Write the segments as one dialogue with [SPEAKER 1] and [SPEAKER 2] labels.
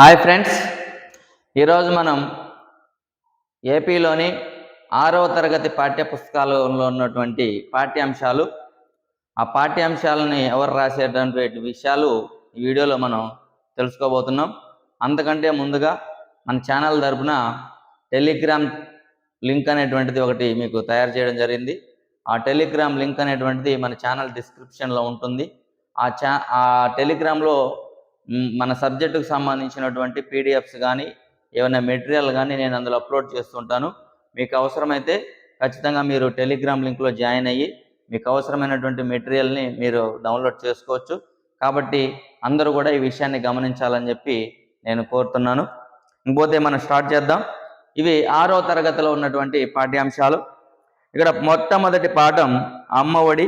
[SPEAKER 1] Hi friends ఈరోజు మనం ఏపీలోని ఆరవ తరగతి పాఠ్యపుస్తకాలలో ఉన్నటువంటి పాఠ్యాంశాలు. ఆ పాఠ్యాంశాలని ఎవరు రాసేటటువంటి విషయాలు ఈ వీడియోలో మనం తెలుసుకోబోతున్నాం. అంతకంటే ముందుగా మన ఛానల్ తరపున టెలిగ్రామ్ లింక్ అనేటువంటిది ఒకటి మీకు తయారు చేయడం జరిగింది. ఆ టెలిగ్రామ్ లింక్ అనేటువంటిది మన ఛానల్ డిస్క్రిప్షన్లో ఉంటుంది. ఆ ఛా ఆ టెలిగ్రామ్లో మన సబ్జెక్టుకు సంబంధించినటువంటి పీడిఎఫ్స్ కానీ ఏమైనా మెటీరియల్ కానీ నేను అందులో అప్లోడ్ చేస్తుంటాను. మీకు అవసరమైతే ఖచ్చితంగా మీరు టెలిగ్రామ్ లింక్లో జాయిన్ అయ్యి మీకు అవసరమైనటువంటి మెటీరియల్ని మీరు డౌన్లోడ్ చేసుకోవచ్చు. కాబట్టి అందరూ కూడా ఈ విషయాన్ని గమనించాలని చెప్పి నేను కోరుతున్నాను. ఇంకపోతే మనం స్టార్ట్ చేద్దాం. ఇవి ఆరో తరగతిలో ఉన్నటువంటి పాఠ్యాంశాలు. ఇక్కడ మొట్టమొదటి పాఠం అమ్మఒడి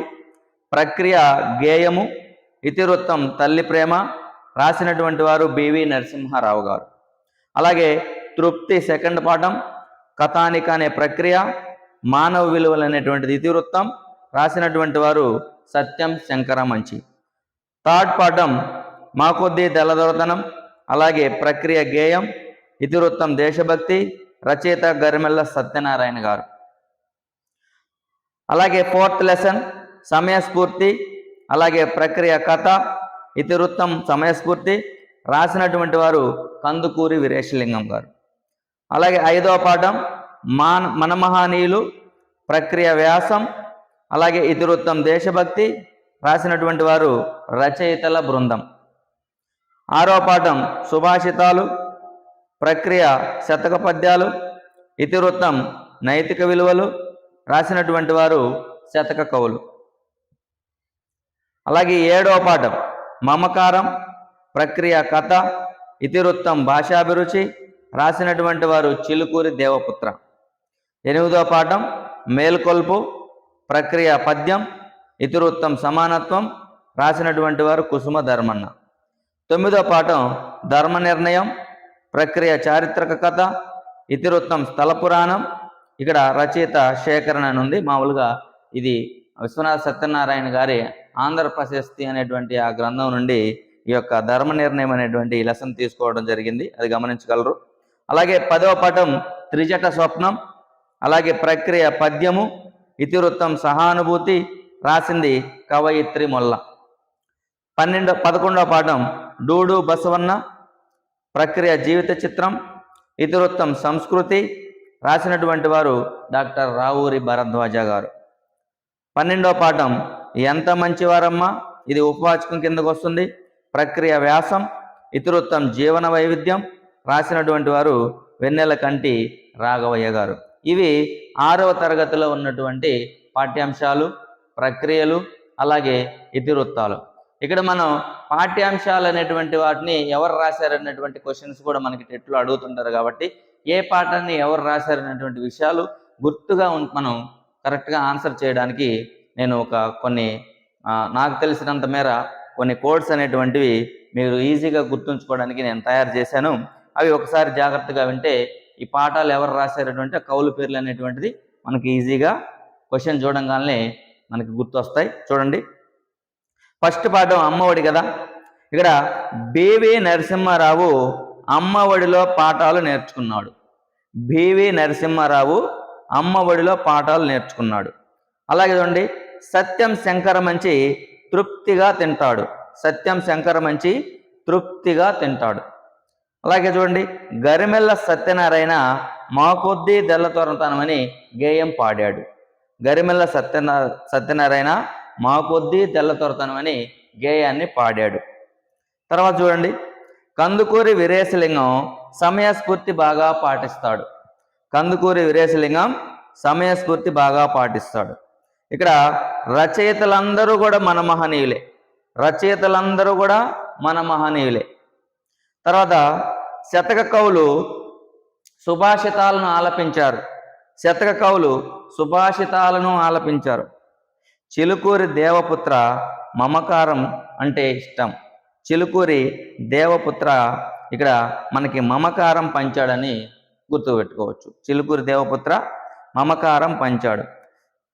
[SPEAKER 1] ప్రక్రియ గేయము ఇతివృత్తం తల్లి ప్రేమ రాసినటువంటి వారు బివి నరసింహారావు గారు. అలాగే తృప్తి సెకండ్ పాఠం కథానిక అనే ప్రక్రియ మానవ విలువలు అనేటువంటిది ఇతివృత్తం రాసినటువంటి వారు సత్యం శంకర మంచి. థర్డ్ పాఠం మా కొద్దీ తెల్లదొరతనం అలాగే ప్రక్రియ గేయం ఇతివృత్తం దేశభక్తి రచయిత గరిమెల్ల సత్యనారాయణ గారు. అలాగే ఫోర్త్ లెసన్ సమయస్ఫూర్తి అలాగే ప్రక్రియ కథ ఇతివృత్తం సమయస్ఫూర్తి రాసినటువంటి వారు కందుకూరి వీరేశలింగం గారు. అలాగే ఐదవ పాఠం మాన్ మనమహానీయులు ప్రక్రియ వ్యాసం అలాగే ఇతివృత్తం దేశభక్తి రాసినటువంటి వారు రచయితల బృందం. ఆరో పాఠం సుభాషితాలు ప్రక్రియ శతక పద్యాలు ఇతివృత్తం నైతిక విలువలు రాసినటువంటి వారు శతక కవులు. అలాగే ఏడవ పాఠం మమకారం ప్రక్రియ కథ ఇతివృత్తం భాషాభిరుచి రాసినటువంటి వారు చిలుకూరి దేవపుత్ర. ఎనిమిదో పాఠం మేల్కొల్పు ప్రక్రియ పద్యం ఇతివృత్తం సమానత్వం రాసినటువంటి వారు కుసుమ ధర్మన్న. తొమ్మిదో పాఠం ధర్మ నిర్ణయం ప్రక్రియ చారిత్రక కథ ఇతివృత్తం స్థల పురాణం. ఇక్కడ రచయిత శేఖరణ అని ఉంది. మామూలుగా ఇది విశ్వనాథ సత్యనారాయణ గారి ఆంధ్రప్రశస్తి అనేటువంటి ఆ గ్రంథం నుండి ఈ యొక్క ధర్మ నిర్ణయం అనేటువంటి లెసన్ తీసుకోవడం జరిగింది. అది గమనించగలరు. అలాగే పదవ పటం త్రిజట స్వప్నం అలాగే ప్రక్రియ పద్యము ఇతివృత్తం సహానుభూతి రాసింది కవయిత్రి మొల్ల. పన్నెండో పదకొండవ పాఠం డూడు బసవన్న ప్రక్రియ జీవిత చిత్రం ఇతివృత్తం సంస్కృతి రాసినటువంటి వారు డాక్టర్ రావూరి భరద్వాజ గారు. పన్నెండవ పాఠం. ఎంత మంచివారమ్మా? ఇది ఉపవాచకం కిందకు వస్తుంది. ప్రక్రియ వ్యాసం ఇతివృత్తం జీవన వైవిధ్యం రాసినటువంటి వారు వెన్నెల కంటి రాఘవయ్య గారు. ఇవి ఆరవ తరగతిలో ఉన్నటువంటి పాఠ్యాంశాలు ప్రక్రియలు అలాగే ఇతివృత్తాలు. ఇక్కడ మనం పాఠ్యాంశాలు అనేటువంటి వాటిని ఎవరు రాశారనేటువంటి క్వశ్చన్స్ కూడా మనకి టెట్లో అడుగుతుంటారు కాబట్టి ఏ పాఠాన్ని ఎవరు రాశారనేటువంటి విషయాలు గుర్తుగా మనం కరెక్ట్గా ఆన్సర్ చేయడానికి నేను ఒక కొన్ని నాకు తెలిసినంత మేర కొన్ని కోడ్స్ అనేటువంటివి మీరు ఈజీగా గుర్తుంచుకోవడానికి నేను తయారు చేశాను. అవి ఒకసారి జాగ్రత్తగా వింటే ఈ పాఠాలు ఎవరు రాశారటువంటి కౌలు పేర్లు అనేటువంటిది మనకి ఈజీగా క్వశ్చన్ చూడంగానే మనకి గుర్తొస్తాయి. చూడండి. ఫస్ట్ పాఠం అమ్మఒడి కదా? ఇక్కడ బీవి నరసింహారావు అమ్మఒడిలో పాఠాలు నేర్చుకున్నాడు. బీవి నరసింహారావు అమ్మఒడిలో పాఠాలు నేర్చుకున్నాడు. అలాగే చూడండి సత్యం శంకర మంచి తృప్తిగా తింటాడు. సత్యం శంకర మంచి తృప్తిగా తింటాడు. అలాగే చూడండి గరిమెల్ల సత్యనారాయణ మా కొద్దీ తెల్లతోరంతనమని గేయం పాడాడు. గరిమెల్ల సత్యనా సత్యనారాయణ మా కొద్దీ తెల్లతోరతనమని గేయాన్ని పాడాడు. తర్వాత చూడండి కందుకూరి వీరేశలింగం సమయస్ఫూర్తి బాగా పాటిస్తాడు. కందుకూరి వీరేశలింగం సమయస్ఫూర్తి బాగా పాటిస్తాడు. ఇక్కడ రచయితలందరూ కూడా మన మహనీయులే. రచయితలందరూ కూడా మన మహనీయులే. తర్వాత శతక కవులు సుభాషితాలను ఆలపించారు. శతక కవులు సుభాషితాలను ఆలపించారు. చిలుకూరి దేవపుత్ర మమకారం అంటే ఇష్టం. చిలుకూరి దేవపుత్ర ఇక్కడ మనకి మమకారం పంచాడని గుర్తుపెట్టుకోవచ్చు. చిలుకూరి దేవపుత్ర మమకారం పంచాడు.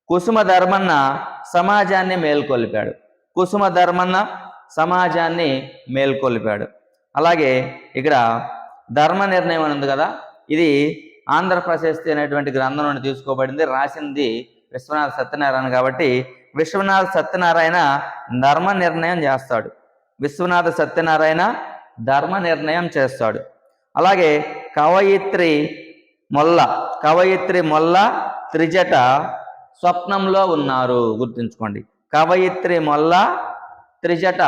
[SPEAKER 1] కుసుమ ధర్మన్న సమాజాన్ని మేల్కొల్పాడు. కుసుమ ధర్మన్న సమాజాన్ని మేల్కొల్పాడు. అలాగే ఇక్కడ ధర్మ నిర్ణయం అని ఉంది కదా ఇది ఆంధ్ర ప్రశస్తి అనేటువంటి గ్రంథం నుండి తీసుకోబడింది. రాసింది విశ్వనాథ సత్యనారాయణ కాబట్టి విశ్వనాథ సత్యనారాయణ ధర్మ నిర్ణయం చేస్తాడు. విశ్వనాథ సత్యనారాయణ ధర్మ నిర్ణయం చేస్తాడు. అలాగే కవయిత్రి మొల్ల కవయిత్రి మొల్ల త్రిజట స్వప్నంలో ఉన్నారు. గుర్తుంచుకోండి. కవయిత్రి మొల్ల త్రిజట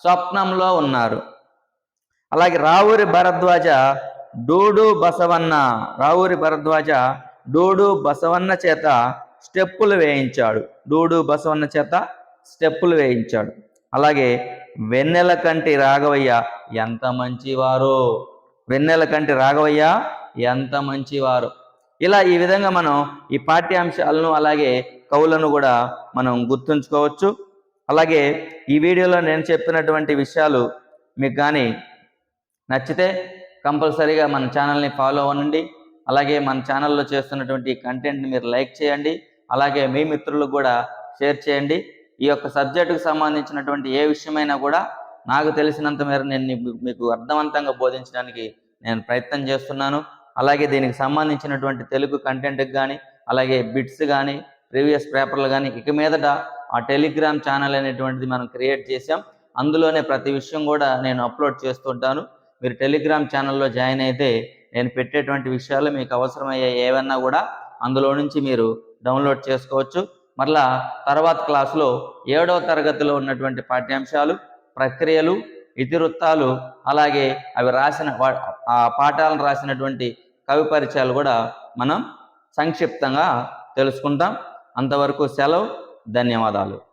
[SPEAKER 1] స్వప్నంలో ఉన్నారు. అలాగే రావురి భరద్వాజ డూడు బసవన్న రావురి భరద్వాజ డూడు బసవన్న చేత స్టెప్పులు వేయించాడు. డూడు బసవన్న చేత స్టెప్పులు వేయించాడు. అలాగే వెన్నెల కంటి రాఘవయ్య ఎంత మంచివారో. వెన్నెల కంటి రాఘవయ్య ఎంత మంచివారు. ఇలా ఈ విధంగా మనం ఈ పాఠ్యాంశాలను అలాగే కవులను కూడా మనం గుర్తుంచుకోవచ్చు. అలాగే ఈ వీడియోలో నేను చెప్పినటువంటి విషయాలు మీకు కానీ నచ్చితే కంపల్సరీగా మన ఛానల్ని ఫాలో అవ్వండి. అలాగే మన ఛానల్లో చేస్తున్నటువంటి కంటెంట్ని మీరు లైక్ చేయండి. అలాగే మీ మిత్రులకు కూడా షేర్ చేయండి. ఈ యొక్క సబ్జెక్టుకు సంబంధించినటువంటి ఏ విషయమైనా కూడా నాకు తెలిసినంత మేర నేను మీకు- మీకు అర్థవంతంగా బోధించడానికి నేను ప్రయత్నం చేస్తున్నాను. అలాగే దీనికి సంబంధించినటువంటి తెలుగు కంటెంట్కి కానీ అలాగే బిట్స్ కానీ ప్రీవియస్ పేపర్లు కానీ ఇక మీదట ఆ టెలిగ్రామ్ ఛానల్ అనేటువంటిది మనం క్రియేట్ చేసాం అందులోనే ప్రతి విషయం కూడా నేను అప్లోడ్ చేస్తుంటాను మీరు టెలిగ్రామ్ ఛానల్లో జాయిన్ అయితే నేను పెట్టేటువంటి విషయాలు మీకు అవసరమయ్యే ఏవన్నా కూడా అందులో నుంచి మీరు డౌన్లోడ్ చేసుకోవచ్చు. మరలా తర్వాత క్లాసులో ఏడవ తరగతిలో ఉన్నటువంటి పాఠ్యాంశాలు ప్రక్రియలు ఇతివృత్తాలు అలాగే అవి రాసిన వా- ఆ పాఠాలను రాసినటువంటి కవి పరిచయాలు కూడా మనం సంక్షిప్తంగా తెలుసుకుంటాం. అంతవరకు సెలవు ధన్యవాదాలు.